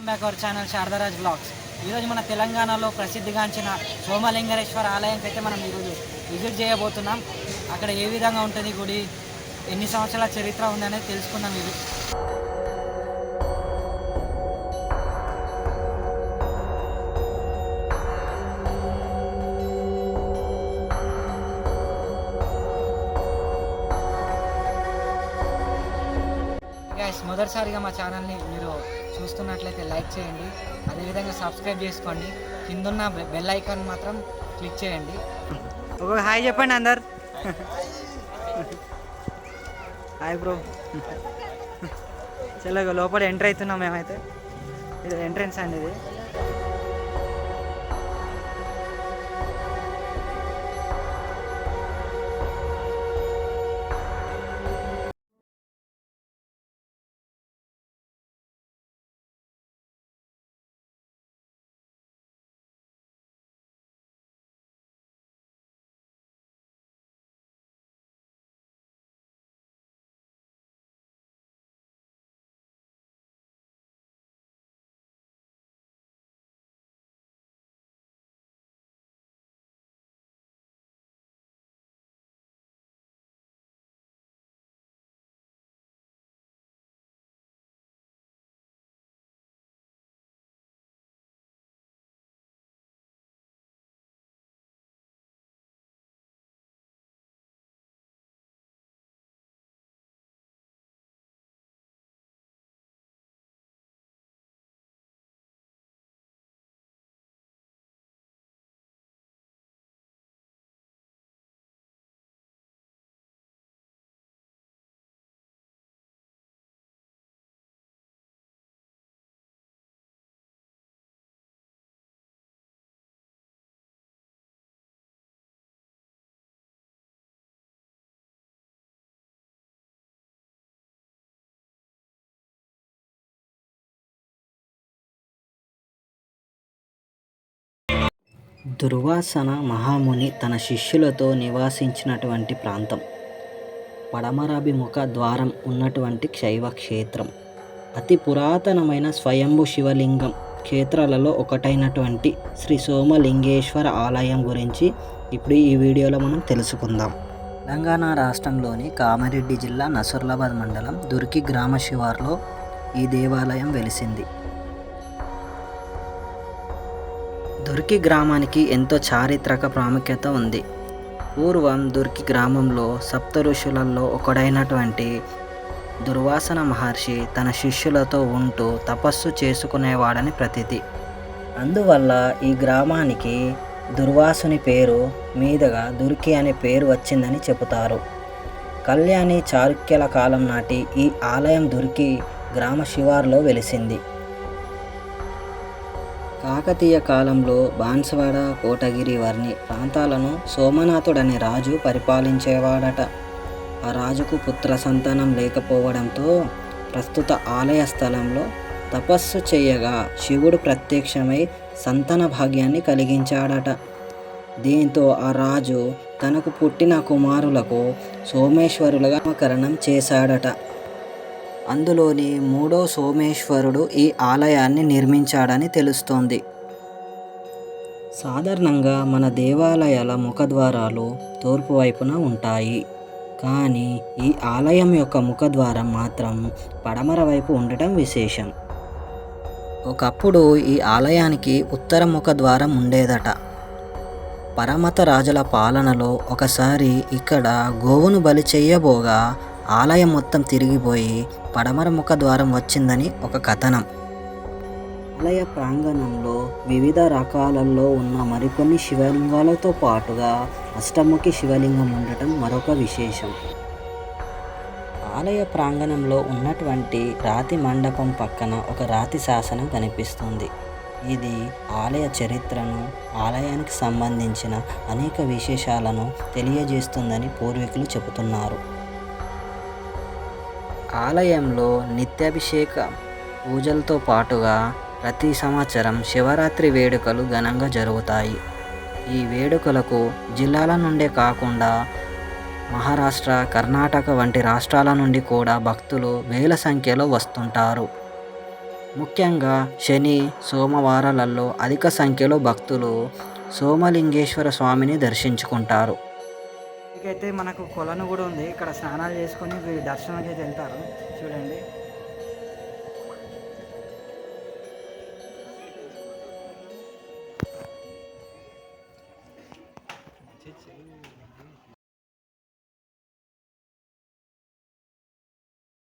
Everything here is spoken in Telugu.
Welcome back our channel Sharadaraj blogs ఈరోజు మన తెలంగాణలో ప్రసిద్ధిగాంచిన సోమలింగరేశ్వర ఆలయానికి అయితే మనం ఈరోజు విజిట్ చేయబోతున్నాం. అక్కడ ఏ విధంగా ఉంటుంది గుడి ఎన్ని సంవత్సరాల చరిత్ర ఉందనేది తెలుసుకుందాం ఇది. మొదటిసారిగా మా ఛానల్ని మీరు చూస్తున్నట్లయితే లైక్ చేయండి. అదేవిధంగా సబ్స్క్రైబ్ చేసుకోండి. కిందున్న బె- బెల్ ఐకాన్ మాత్రం క్లిక్ చేయండి. ఒక హాయ్ చెప్పండి అందరు. Hi bro. చలో లోపల ఎంటర్ అవుతున్నాం మేమైతే. ఇది ఎంట్రెన్స్ అండి ఇది. దుర్వాసన మహాముని తన శిష్యులతో నివాసించినటువంటి ప్రాంతం. పడమరాభిముఖ ద్వారం ఉన్నటువంటి శైవ క్షేత్రం అతి పురాతనమైన స్వయంభు శివలింగం క్షేత్రాలలో ఒకటైనటువంటి శ్రీ సోమలింగేశ్వర ఆలయం గురించి ఇప్పుడు ఈ వీడియోలో మనం తెలుసుకుందాం. తెలంగాణ రాష్ట్రంలోని కామారెడ్డి జిల్లా నసర్లాబాద్ మండలం దుర్కి గ్రామ శివార్లో ఈ దేవాలయం వెలిసింది. దుర్కి గ్రామానికి ఎంతో చారిత్రక ప్రాముఖ్యత ఉంది. పూర్వం దుర్కి గ్రామంలో సప్త ఋషులలో ఒకడైనటువంటి దుర్వాసన మహర్షి తన శిష్యులతో ఉంటూ తపస్సు చేసుకునేవాడని ప్రతీతి. అందువల్ల ఈ గ్రామానికి దుర్వాసుని పేరు మీదుగా దుర్కి అనే పేరు వచ్చిందని చెబుతారు. కళ్యాణి చారుక్యుల కాలం నాటి ఈ ఆలయం దుర్కి గ్రామ శివార్లో వెలిసింది. కాకతీయ కాలంలో బాన్స్వాడ కోటగిరి వర్ణి ప్రాంతాలను సోమనాథుడనే రాజు పరిపాలించేవాడట. ఆ రాజుకు పుత్ర సంతానం లేకపోవడంతో ప్రస్తుత ఆలయ స్థలంలో తపస్సు చేయగా శివుడు ప్రత్యక్షమై సంతాన భాగ్యాన్ని కలిగించాడట. దీంతో ఆ రాజు తనకు పుట్టిన కుమారులకు సోమేశ్వరులుగా నామకరణం చేశాడట. అందులోని మూడో సోమేశ్వరుడు ఈ ఆలయాన్ని నిర్మించాడని తెలుస్తోంది. సాధారణంగా మన దేవాలయాల ముఖద్వారాలు తూర్పు వైపున ఉంటాయి. కానీ ఈ ఆలయం యొక్క ముఖద్వారం మాత్రం పడమర వైపు ఉండటం విశేషం. ఒకప్పుడు ఈ ఆలయానికి ఉత్తర ముఖద్వారం ఉండేదట. పరమత రాజుల పాలనలో ఒకసారి ఇక్కడ గోవును బలి చేయబోగా ఆలయం మొత్తం తిరిగిపోయి పడమర ముఖ ద్వారం వచ్చిందని ఒక కథనం. ఆలయ ప్రాంగణంలో వివిధ రకాలలో ఉన్న మరికొన్ని శివలింగాలతో పాటుగా అష్టముఖి శివలింగం ఉండటం మరొక విశేషం. ఆలయ ప్రాంగణంలో ఉన్నటువంటి రాతి మండపం పక్కన ఒక రాతి శాసనం కనిపిస్తుంది. ఇది ఆలయ చరిత్రను ఆలయానికి సంబంధించిన అనేక విశేషాలను తెలియజేస్తుందని పూర్వీకులు చెబుతున్నారు. ఆలయంలో నిత్యాభిషేక పూజలతో పాటుగా ప్రతి సంవత్సరం శివరాత్రి వేడుకలు ఘనంగా జరుగుతాయి. ఈ వేడుకలకు జిల్లాల నుండే కాకుండా మహారాష్ట్ర కర్ణాటక వంటి రాష్ట్రాల నుండి కూడా భక్తులు వేల సంఖ్యలో వస్తుంటారు. ముఖ్యంగా శని సోమవారాలలో అధిక సంఖ్యలో భక్తులు సోమలింగేశ్వర స్వామిని దర్శించుకుంటారు. ఇకైతే మనకు కొలను కూడా ఉంది. ఇక్కడ స్నానాలు చేసుకొని దర్శనానికి అయితే వెళ్తారు. చూడండి.